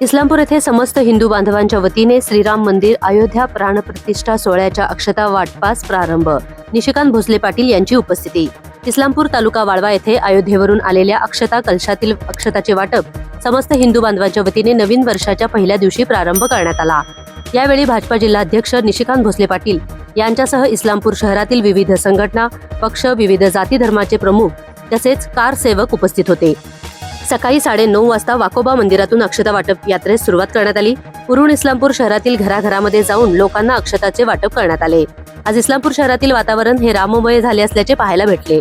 इस्लामपूर येथे समस्त हिंदू बांधवांच्या वतीने श्रीराम मंदिर अयोध्या प्राणप्रतिष्ठा सोहळ्याच्या अक्षता वाटपास प्रारंभ. निशिकांत भोसले पाटील यांची उपस्थिती. इस्लामपूर तालुका वाळवा येथे अयोध्येवरून आलेल्या अक्षता कलशातील अक्षताचे वाटप समस्त हिंदू बांधवांच्या वतीने नवीन वर्षाच्या पहिल्या दिवशी प्रारंभ करण्यात आला. यावेळी भाजपा जिल्हाध्यक्ष निशिकांत भोसले पाटील यांच्यासह इस्लामपूर शहरातील विविध संघटना पक्ष विविध जाती धर्माचे प्रमुख तसेच कार सेवक उपस्थित होते. सकाळी साडेनऊ वाजता वाकोबा मंदिरातून अक्षता वाटप यात्रेस सुरुवात करण्यात आली. उरुण इस्लामपूर शहरातील घराघरामध्ये जाऊन लोकांना अक्षताचे वाटप करण्यात आले. आज इस्लामपूर शहरातील वातावरण हे राममय झाले असल्याचे पाहायला भेटले.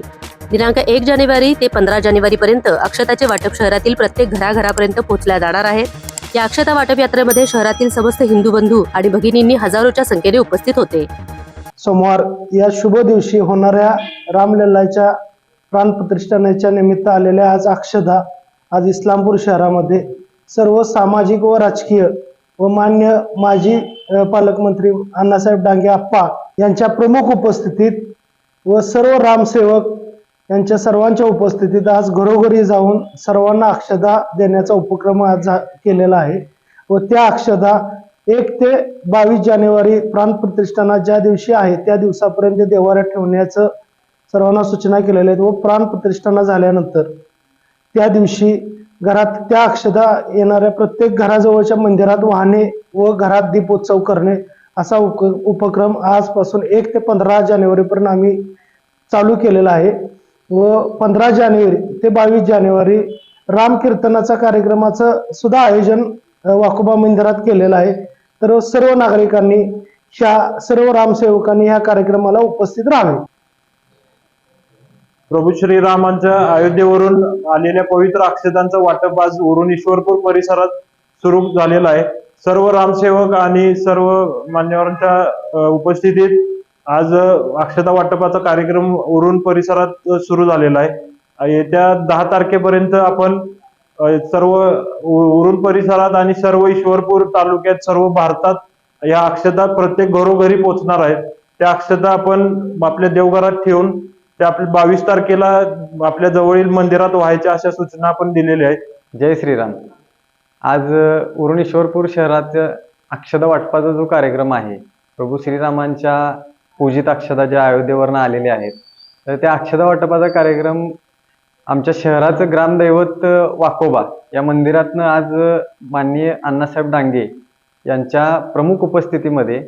दिनांक एक जानेवारी ते पंधरा जानेवारी पर्यंत अक्षताचे वाटप शहरातील प्रत्येक घराघरापर्यंत पोहोचल्या जाणार आहे. या अक्षता वाटप यात्रेमध्ये शहरातील समस्त हिंदू बंधू आणि भगिनींनी हजारोच्या संख्येने उपस्थित होते. सोमवार या शुभ दिवशी होणाऱ्या रामलल्लाच्या प्राणप्रतिष्ठानाच्या निमित्त आलेल्या आज अक्षदा आज इस्लामपूर शहरामध्ये सर्व सामाजिक व राजकीय व मान्य माजी पालकमंत्री अण्णासाहेब डांगे आप्पा यांच्या प्रमुख उपस्थितीत व सर्व रामसेवक यांच्या सर्वांच्या उपस्थितीत आज घरोघरी जाऊन सर्वांना अक्षदा देण्याचा उपक्रम आज झा- केलेला आहे. व त्या अक्षदा एक ते बावीस जानेवारी प्राणप्रतिष्ठाना ज्या दिवशी आहे त्या दिवसापर्यंत देवाऱ्यात ठेवण्याचं सर्वांना सूचना केलेल्या आहेत. व प्राण प्रतिष्ठाना झाल्यानंतर त्या दिवशी घरात त्या अक्षदा येणाऱ्या प्रत्येक घराजवळच्या मंदिरात वाहने व घरात दीपोत्सव करणे असा उप उपक्रम आजपासून एक ते पंधरा जानेवारीपर्यंत आम्ही चालू केलेला आहे. व पंधरा जानेवारी ते बावीस जानेवारी रामकीर्तनाचा कार्यक्रमाचं सुद्धा आयोजन वाकोबा मंदिरात केलेलं आहे. तर सर्व नागरिकांनी ह्या सर्व रामसेवकांनी ह्या कार्यक्रमाला उपस्थित राहावे. प्रभू श्रीरामांच्या अयोध्येवरून आलेल्या पवित्र अक्षतांचं वाटप आज उरून ईश्वरपूर परिसरात सुरू झालेलं आहे. सर्व रामसेवक आणि सर्व मान्यवरांच्या उपस्थितीत आज अक्षता वाटपाचा कार्यक्रम उरून परिसरात सुरू झालेला आहे. येत्या दहा तारखेपर्यंत आपण सर्व उरुण उरून परिसरात आणि सर्व ईश्वरपूर तालुक्यात सर्व भारतात या अक्षता प्रत्येक घरोघरी पोहोचणार आहेत. त्या अक्षता आपण आपल्या देवघरात ठेवून ते आपल्या बावीस तारखेला आपल्या जवळील मंदिरात व्हायच्या अशा सूचना आपण दिलेल्या आहेत. जय श्रीराम. आज उरुणेश्वरपूर शहरात अक्षदा वाटपाचा जो कार्यक्रम आहे प्रभू श्रीरामांच्या पूजित अक्षदा ज्या अयोध्येवरनं आलेल्या आहेत तर त्या अक्षदा वाटपाचा कार्यक्रम आमच्या शहराचं ग्रामदैवत वाकोबा या मंदिरातनं आज माननीय अण्णासाहेब डांगे यांच्या प्रमुख उपस्थितीमध्ये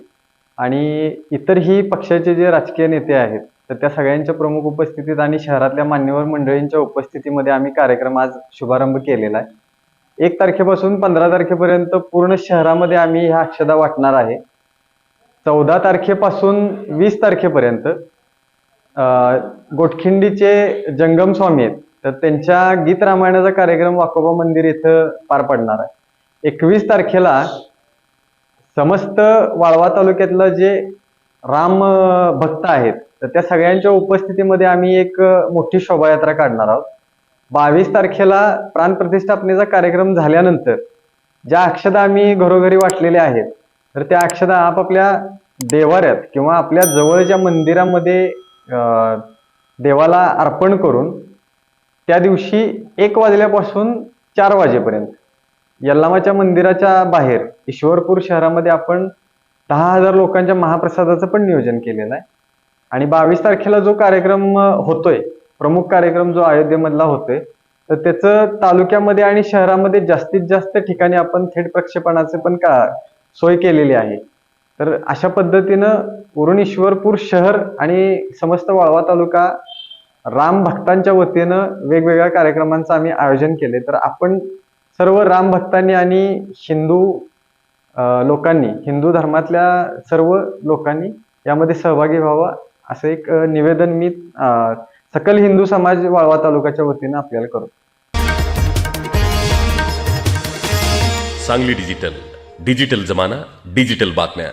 आणि इतरही पक्षाचे जे राजकीय नेते आहेत तर त्या सगळ्यांच्या प्रमुख उपस्थितीत आणि शहरातल्या मान्यवर मंडळींच्या उपस्थितीमध्ये आम्ही कार्यक्रम आज शुभारंभ केलेला आहे. एक तारखेपासून पंधरा तारखेपर्यंत पूर्ण शहरामध्ये आम्ही ह्या अक्षदा वाटणार आहे. चौदा तारखेपासून वीस तारखेपर्यंत गोटखिंडीचे जंगम स्वामी आहेत. तर त्यांच्या गीत रामायणाचा कार्यक्रम वाकोबा मंदिर इथं पार पडणार आहे. एकवीस तारखेला समस्त वाळवा तालुक्यातलं जे राम भक्त आहेत. तर त्या सगळ्यांच्या उपस्थितीमध्ये आम्ही एक मोठी शोभायात्रा काढणार आहोत. बावीस तारखेला प्राणप्रतिष्ठापनेचा कार्यक्रम झाल्यानंतर ज्या अक्षदा आम्ही घरोघरी वाटलेल्या आहेत तर त्या अक्षदा आपापल्या देवाऱ्यात किंवा आपल्या जवळच्या मंदिरामध्ये देवाला अर्पण करून त्या दिवशी एक वाजल्यापासून चार वाजेपर्यंत. यल्लामाच्या मंदिराच्या बाहेर ईश्वरपूर शहरामध्ये आपण दहा हजार लोकांच्या महाप्रसादाचं पण नियोजन केलेलं आहे. आणि बावीस तारखेला जो कार्यक्रम होतोय प्रमुख कार्यक्रम जो अयोध्येमधला होतोय तर त्याचं तालुक्यामध्ये आणि शहरामध्ये जास्तीत जास्त ठिकाणी आपण थेट प्रक्षेपणाचे पण का सोय केलेली आहे. तर अशा पद्धतीनं उरुणेश्वरपूर शहर आणि समस्त वाळवा तालुका राम भक्तांच्या वतीनं वेगवेगळ्या कार्यक्रमांचं आम्ही आयोजन केले तर आपण सर्व राम भक्तांनी आणि हिंदू लोकांनी हिंदू धर्मातल्या सर्व लोकांनी यामध्ये सहभागी व्हावा असं एक निवेदन मी सकल हिंदू समाज वाळवा तालुक्याच्या वतीनं आपल्याला करतो. सांगली डिजिटल डिजिटल जमाना डिजिटल बातम्या.